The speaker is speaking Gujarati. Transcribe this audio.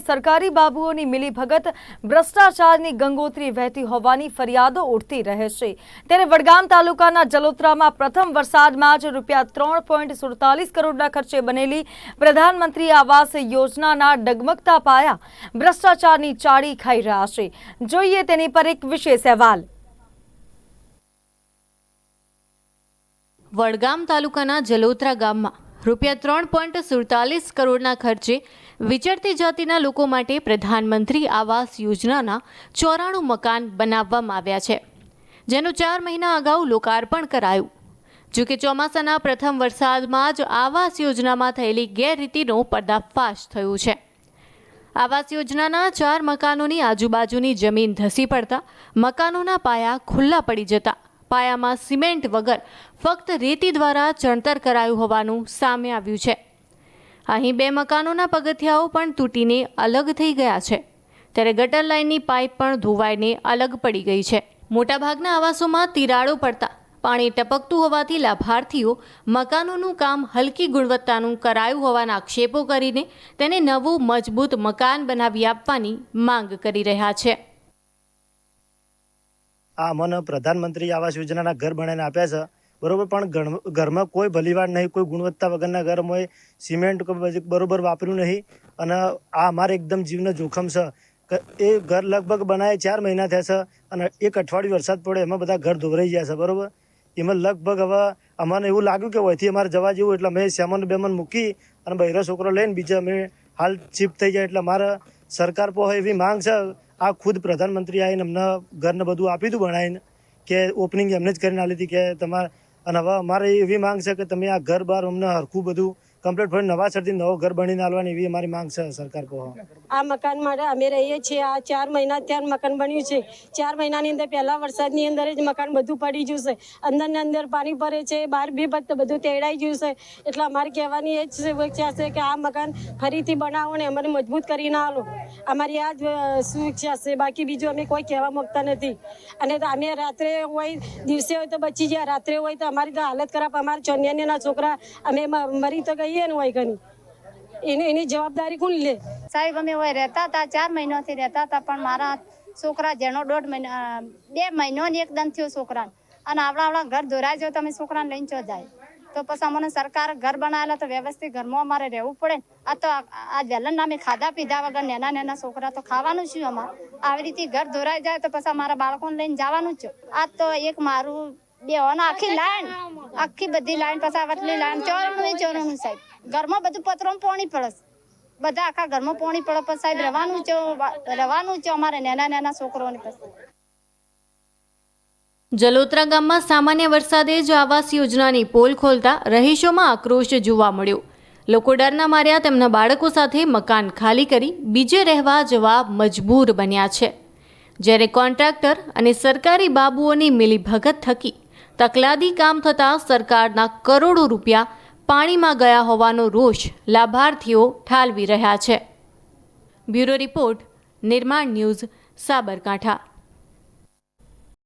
સરકારી બાબુઓની મિલીભગત ભ્રષ્ટાચારની ગંગોત્રી વહેતી હોવાની ફરિયાદો ઉઠતી રહે છે. ત્યારે વડગામ તાલુકાના જલોત્રામાં પ્રથમ વરસાદમાં જ રૂપિયા ત્રણ પોઈન્ટ સુડતાલીસ કરોડના ખર્ચે બનેલી પ્રધાનમંત્રી આવાસ યોજનાના ડગમગતા પાયા ભ્રષ્ટાચારની ચાડી ખાઈ રહ્યા છે. જોઈએ તેની પર એક વિશેષ અહેવાલ. વડગામ તાલુકાના જલોત્રા ગામમાં રૂપિયા ત્રણ પોઈન્ટ સુડતાલીસ કરોડના ખર્ચે વિચરતી જાતિના લોકો માટે પ્રધાનમંત્રી આવાસ યોજનાના ચોરાણું મકાન બનાવવામાં આવ્યા છે, જેનું ચાર મહિના અગાઉ લોકાર્પણ કરાયું. જોકે ચોમાસાના પ્રથમ વરસાદમાં જ આવાસ યોજનામાં થયેલી ગેરરીતિનો પર્દાફાશ થયું છે. આવાસ યોજનાના ચાર મકાનોની આજુબાજુની જમીન ધસી પડતા મકાનોના પાયા ખુલ્લા પડી જતા પાયામાં સિમેન્ટ વગર ફક્ત રેતી દ્વારા ચણતર કરાયું હોવાનું સામે આવ્યું છે. અહીં બે મકાનોના પગથિયાઓ પણ તૂટીને અલગ થઈ ગયા છે. ત્યારે ગટર લાઇનની પાઇપ પણ ધોવાઈને અલગ પડી ગઈ છે. મોટાભાગના આવાસોમાં તિરાડો પડતા પાણી ટપકતું હોવાથી લાભાર્થીઓ મકાનોનું કામ હલકી ગુણવત્તાનું કરાયું હોવાના આક્ષેપો કરીને તેને નવું મજબૂત મકાન બનાવી આપવાની માંગ કરી રહ્યા છે. આ અમને પ્રધાનમંત્રી આવાસ યોજનાના ઘર બનાવીને આપ્યા છે. બરોબર, પણ ઘર- ઘરમાં કોઈ ભલીવાર નહીં, કોઈ ગુણવત્તા વગરના ઘર હોય, સિમેન્ટ બરોબર વાપર્યું નહીં અને આ અમારે એકદમ જીવનો જોખમ છે. એ ઘર લગભગ બનાવે ચાર મહિના થયા છે અને એક અઠવાડિયું વરસાદ પડે, એમાં બધા ઘર ધોવરાઈ ગયા છે, બરોબર? એમાં લગભગ હવે અમારે એવું લાગ્યું કે હોયથી અમારે જવા જેવું એટલે અમે સેમન બેમન મૂકી અને બહેરો છોકરો લઈને બીજા અમે હાલ શિફ્ટ થઈ જાય એટલે મારે સરકાર પર એવી માંગ છે. આ ખુદ પ્રધાનમંત્રી આવીને અમને ઘરને બધું આપી દીધું બનાવીને કે ઓપનિંગ એમને જ કરીને આપી હતી કે તમારે અને હવે અમારે એવી માંગ છે કે તમે આ ઘર બાર અમને હરખું બધું કમ્પ્લીટ ફરી નવા સરથી નવો ઘર બનીને આલવાની એવી અમારી માંગ છે સરકાર પર આ મકાન માટે અમે રહીએ છીએ. આ ચાર મહિના ત્યાં મકાન બન્યું છે. ચાર મહિનાની અંદર પહેલા વરસાદની અંદર જ મકાન બધું પડી ગયું છે. અંદર ને અંદર પાણી ભરે છે. બહાર બી બધું તેડાઈ ગયું છે. એટલે અમારે કહેવાની એ જ ઈચ્છા છે કે આ મકાન ફરીથી બનાવો ને અમારે મજબૂત કરીને આલો. અમારી આ જ ઈચ્છા છે. બાકી બીજું અમે કોઈ કહેવા માંગતા નથી. અને અમે રાત્રે હોય, દિવસે હોય તો બચી ગયા. રાત્રે હોય તો અમારી તો હાલત ખરાબ. અમારા ચોન્યાના છોકરા, અમે મરી તો ગઈએ ને હોય ઘણી. એની એની જવાબદારી કોણ લે? સાહેબ, અમે હોય રહેતા હતા, ચાર મહિનાથી રહેતા હતા, પણ મારા છોકરા જેનો દોઢ મહિના બે મહિનો ને એકદમ થયો છોકરાને. અને આવડા આવડા ઘર ધોરાઈ જાય તમે છોકરાને લઈને ચો જાય. તો પછી અમને સરકાર ઘર બનાવેલા તો વ્યવસ્થિત ઘરમાં અમારે રહેવું પડે. આ તો આ વેલણ નામે ખાધા પીધા વગર નાના નાના છોકરા તો ખાવાનું શું અમારે? આવી રીતે ઘર ધોરાઈ જાય તો પછી અમારા બાળકોને લઈને જવાનું જ આ તો એક મારું બે આખી લાઈન આખી બધી લાઈન આ લાઈન ચોરણું ચોરણું સાહેબ. ઘરમાં બધું પતરો પાણી પડે બધા આખા ઘરમાં પાણી પડે પણ સાહેબ રહેવાનું છે રહેવાનું છે અમારે નાના નાના છોકરોને પછી જલોત્રા ગામમાં સામાન્ય વરસાદે જ આવાસ યોજનાની પોલ ખોલતા રહીશોમાં આક્રોશ જોવા મળ્યો. લોકો ડરના માર્યા તેમના બાળકો સાથે મકાન ખાલી કરી બીજે રહેવા જવા મજબૂર બન્યા છે. જ્યારે કોન્ટ્રાક્ટર અને સરકારી બાબુઓની મિલીભગત થકી તકલાદી કામ થતાં સરકારના કરોડો રૂપિયા પાણીમાં ગયા હોવાનો રોષ લાભાર્થીઓ ઠાલવી રહ્યા છે. Bureau report, Nirman news, Sabarkantha.